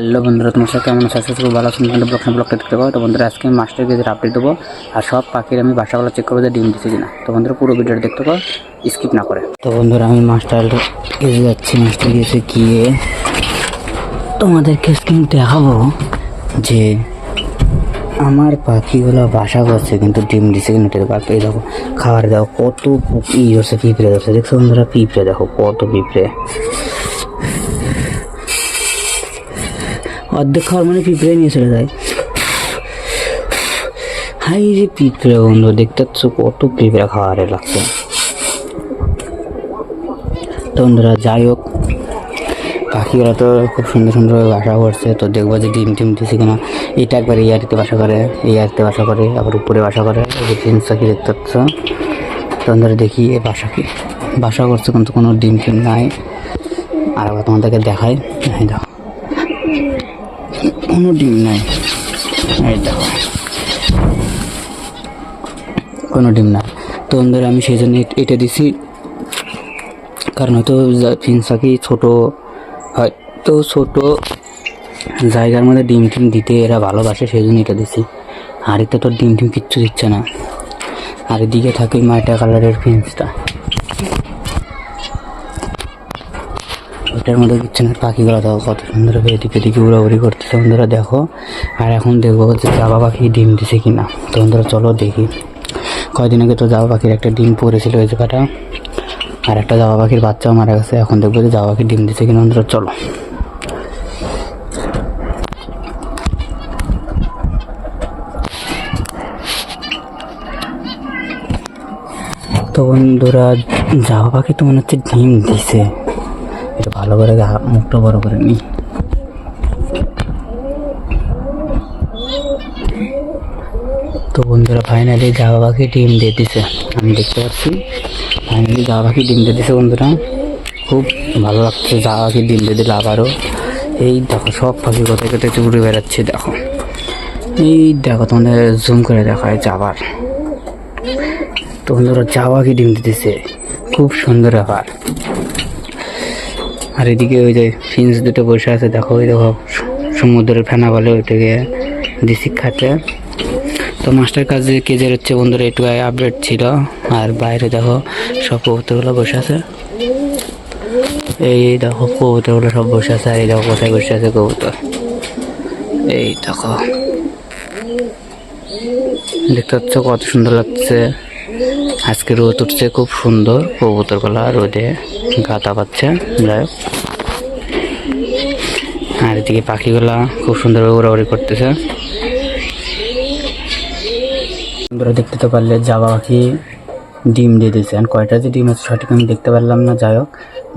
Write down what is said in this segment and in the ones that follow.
Hello বন্ধুরা, তোমার সাথে কেমন আছো? ভালো আছো। কিন্তু ব্লক ব্লকটা দেখতে পাবো তো বন্ধুরা, আজকে আমি মাস্টার গেজের আপডেট দেবো। আর সব পাখির আমি বাসাগুলো চেক করব যে ডিম দিচ্ছে কিনা। তো বন্ধুরা, পুরো ভিডিওটা দেখতে পাবো স্কিপ না করে। তো বন্ধুরা, আমি মাস্টার গেজে যাচ্ছি। মাস্টার গেজে গিয়ে তোমাদেরকে স্কিম দেখাবো যে আমার পাখিগুলো বাসা করছে, কিন্তু ডিম দিছে কিনা টের পাখি দেখো, খাবার দাও, কত ই ধরছে, পিঁপড়ে ধরছে। দেখছ বন্ধুরা, পিঁপড়ে দেখো, কত পিঁপড়ে। অর্ধেক খাওয়ার মানে পিঁপড়ে নিয়ে চলে যায়। হাই যে পিঁপড়ে বন্ধু, দেখতে পাচ্ছ কত পিঁপড়ে খাওয়ারে লাগছে। তো বন্ধুরা, যাই হোক, পাখিগুলো তো খুব সুন্দর সুন্দরভাবে বাসা করছে, তো দেখব যে ডিম টিম দিছে কিনা। এটা একবার এই আড়িতে বাসা করে এই আড়িতে বাসা করে, আবার উপরে বাসা করে। যে পাখি দেখতে পাচ্ছ। তো বন্ধুরা, দেখি এ বাসা কি, বাসা করছে কিন্তু কোনো ডিম টিম নাই। আর আবার তোমাদেরকে দেখায় দেখো কোনো ডিম নাই। কোনো ডিম নাই। তো বন্ধুরা, আমি সেই জন্য এট- দিছি। কারণ হয়তো ফিনসাকি ছোট হয়তো ছোট জায়গার মধ্যে ডিম টিম দিতে এরা ভালোবাসে, সেই জন্য এটা দিছি। আর এতে তো ডিম টিম কিচ্ছু দিচ্ছে না। আর এদিকে থাকে মাইটা কালারের ফিন্সটা। ওটার মধ্যে দিচ্ছে না পাখিগুলো দেখো কত সুন্দর এদিকে এদিকে উড়াউড়ি করতেছে বন্ধুরা, দেখো। আর এখন দেখব যে জাবা পাখি ডিম দিছে কিনা। তো বন্ধুরা, চলো দেখি। কয়দিন আগে তো জাবা পাখির একটা ডিম পড়েছিল ওই জায়গাটা, আর একটা জাবা পাখির বাচ্চাও মারা গেছে। এখন দেখব যে জাবা পাখি ডিম দিছে কিনা বন্ধুরা, চলো। তো বন্ধুরা, জাবা পাখি তো মনে হচ্ছে ডিম দিছে। একটু ভালো করে মুখটা বড় করে নি। তো বন্ধুরা ফাইনালি জাবা পাখি ডিম দিয়ে দিছে। আমি দেখতে পাচ্ছি ফাইনালি জাবা পাখি ডিম দিয়ে দিছে বন্ধুরা। খুব ভালো লাগছে জাবা পাখি ডিম দিয়ে দিলে আবারও। এই দেখো, সব পাখি কোথায় কোথায় উড়ে বেড়াচ্ছে, দেখো। এই দেখো, তোমাদের জুম করে দেখা দেখায় যাবার। তো বন্ধুরা জাবা পাখি ডিম দিতেছে খুব সুন্দর ব্যাপার। আর এদিকে ওই যে ফিন্স দুটো বসে আছে, দেখো ওই দেখো, সমুদ্রের ফেনা বলে ওইটাকে দিসি খাতে। তো মাস্টার কাজে কেজের হচ্ছে বন্ধুরা, একটু আপডেট ছিল। আর বাইরে দেখো, সব কবুতরগুলো বসে আছে। এই দেখো, কবুতরগুলো সব বসে আছে, আর এই দেখো, কোথায় বসে আছে কবুতর। এই দেখো। দেখতে পাচ্ছ কত সুন্দর লাগছে। আজকে রোদ উঠছে, খুব সুন্দর। কবুতরগুলা রোদে গাতা পাচ্ছে, যাই হোক। আর এদিকে পাখিগুলা খুব সুন্দরভাবে উড়াউড়ি করতেছে। বন্ধুরা, দেখতে তো পারলে জাবা পাখি ডিম দিয়ে দিয়েছে। আর কয়টা যে ডিম আছে সঠিক আমি দেখতে পারলাম না, যাই হোক।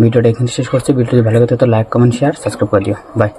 ভিডিওটা এখানে শেষ করছি। ভিডিওটি ভালো লাগে তো লাইক, কমেন্ট শেয়ার সাবস্ক্রাইব করে দিও। বাই